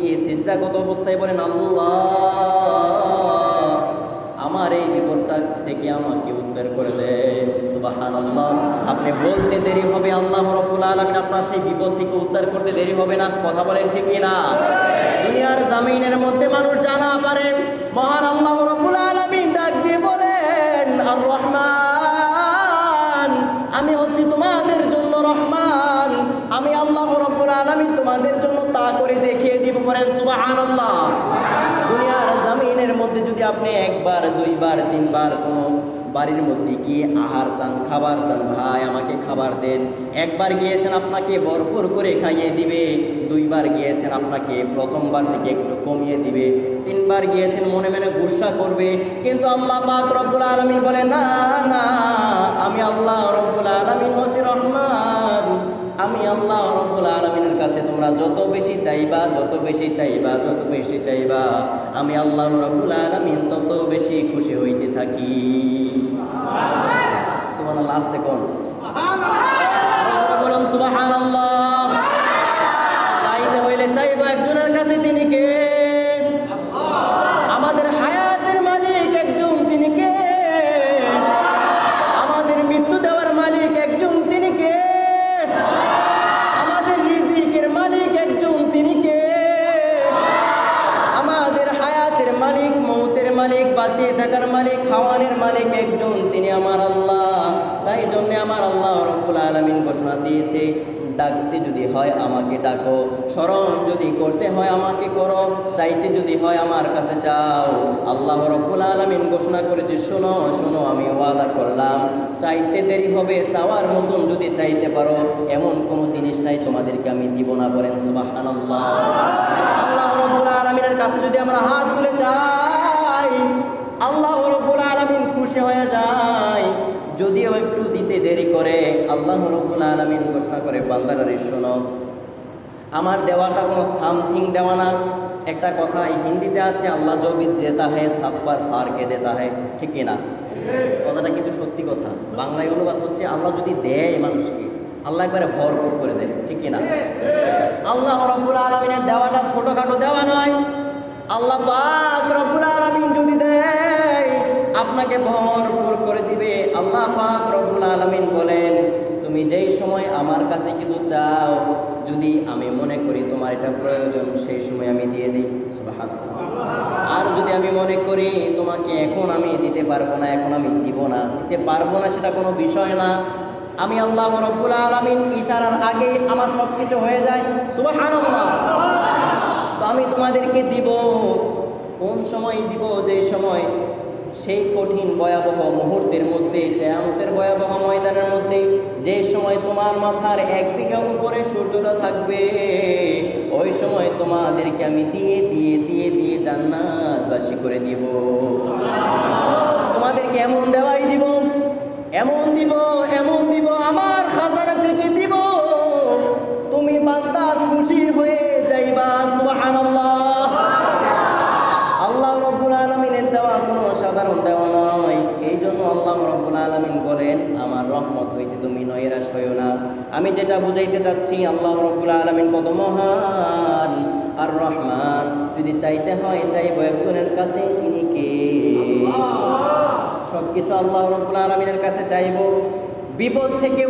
গিয়ে সিজদাগত অবস্থায় বলেন, আল্লাহ, আমার এই বিপদটা থেকে আমাকে উদ্ধার করে দেন সুবাহান আল্লাহ আপনি বলতে দেরি হবে, আল্লাহ রব্বুল আলমিন আপনার সেই বিপদ থেকে উদ্ধার করতে দেরি হবে না। কথা বলেন ঠিক না দুনিয়ার জামিনের মধ্যে মানুষ জানা পারে, মহান আল্লাহ রব্বুল আলমিন ডাক দিয়ে বলেন, আর রহমান, আমি হচ্ছি তোমাদের জন্য রহমান। আমি আল্লাহ রব্বুল আলমিন তোমাদের জন্য সুবাহান আল্লাহ দুনিয়ার জামিনের মধ্যে যদি আপনি একবার, দুইবার, তিনবার কোনো বাড়ির মধ্যে গিয়ে আহার চান, খাবার চান, ভাই, আমাকে খাবার দেন। একবার গিয়েছেন আপনাকে ভরপুর করে খাইয়ে দিবে, দুইবার গিয়েছেন আপনাকে প্রথমবার থেকে একটু কমিয়ে দিবে, তিনবার গিয়েছেন মনে মনে গুসা করবে, কিন্তু আল্লাহ পাক রব্বুল আলমিন বলে না না, আমি আল্লাহ রব্বুল আলমিন হচ্ছে রহমান। আমি আল্লাহ রব্বুল আলমিনের কাছে তোমরা যত বেশি চাইবা, যত বেশি চাইবা, যত বেশি চাইবা, আমি আল্লাহ রব্বুল আলমিন তত বেশি খুশি হইতে থাকি। আল্লাহ আসতে বলুন সুবাহ চাইতে হইলে চাইবা, একজনের বাঁচিয়ে থাকার মালিক, খাওয়ানের মালিক একজন। তিনি আমার আল্লাহ। তাই জন্যে আমার আল্লাহ রব্বুল আলমিন ঘোষণা দিয়েছে, ডাকতে যদি হয় আমাকে ডাকো, স্মরণ যদি করতে হয় আমাকে করো, চাইতে যদি হয় আমার কাছে চাও। আল্লাহ রব্বুল আলমিন ঘোষণা করেছে, শোনো শোনো, আমি ওয়াদা করলাম, চাইতে দেরি হবে, চাওয়ার মতন যদি চাইতে পারো, এমন কোনো জিনিস নাই তোমাদেরকে আমি দিব না বলেন সুবাহান আল্লাহ আল্লাহ রব্বুল আলমিনের কাছে যদি আমরা হাত তুলে চাই আল্লাহ রব্বুল আলমিন খুশি হয়ে যায়। যদিও একটু দিতে দেরি করে, আল্লাহ রব্বুল আলমিন ঘোষণা করে বান্দারারে শোনো, আমার দেওয়াটা কোনো সামথিং দেওয়া না। একটা কথা হিন্দিতে আছে, আল্লাহ জবি দেতা হয় সাপ্পার ফারকে দেতা হয় ঠিক না কথাটা কিন্তু সত্যি কথা। বাংলায় অনুবাদ হচ্ছে, আল্লাহ যদি দেয় মানুষকে, আল্লাহ একবারে ভরপুর করে দেয়, ঠিক না আল্লাহ রব্বুল আলমিনের দেওয়াটা ছোটোখাটো দেওয়া নয়। আল্লাহ পাক রব্বুল আলমিন যদি দেয় আপনাকে ভরপুর করে দিবে। আল্লাহ পাক রব্বুল আলমিন বলেন, তুমি যেই সময় আমার কাছে কিছু চাও, যদি আমি মনে করি তোমার এটা প্রয়োজন, সেই সময় আমি দিয়ে দিই। আর যদি আমি মনে করি তোমাকে এখন আমি দিতে পারব না, এখন আমি দিব না, দিতে পারব না সেটা কোনো বিষয় না। আমি আল্লাহ রব্বুল আলমিন ইশারার আগেই আমার সব কিছু হয়ে যায়। সুবহানাল্লাহ। তো আমি তোমাদেরকে দিব, কোন সময় দিব যে সময় সেই কঠিন ভয়াবহ মুহূর্তের মধ্যে, কেয়ামতের ভয়াবহ ময়দানের মধ্যে, যে সময় তোমার মাথার এক বিঘা উপরে সূর্যটা থাকবে, ওই সময় তোমাদেরকে আমি দিয়ে দিয়ে দিয়ে দিয়ে জান্নাতবাসী করে দিব। তোমাদেরকে এমন দেওয়াই দিব, এমন দিব এমন দিব, আমার খাজানা থেকে দিব। তুমি বান্দা খুশি হয়ে যাইবা সুবহানাল্লাহ আল্লাহ রব্বুল আলমিনের দেওয়া কোনো সাধারণ দেওয়া নয়। এই জন্য আল্লাহ রব্বুল আলমিন বলেন আমার রহমত হইতে তুমি নৈরাশ হইও না। আমি যেটা বুঝাইতে চাচ্ছি আল্লাহ রব্বুল আলমিন কত মহান। আর রহমান যদি চাইতে হয় চাইব একজনের কাছে তিনি কে? সব কিছু আল্লাহ রব্বুল আলমিনের কাছে চাইব। বিপদ থেকে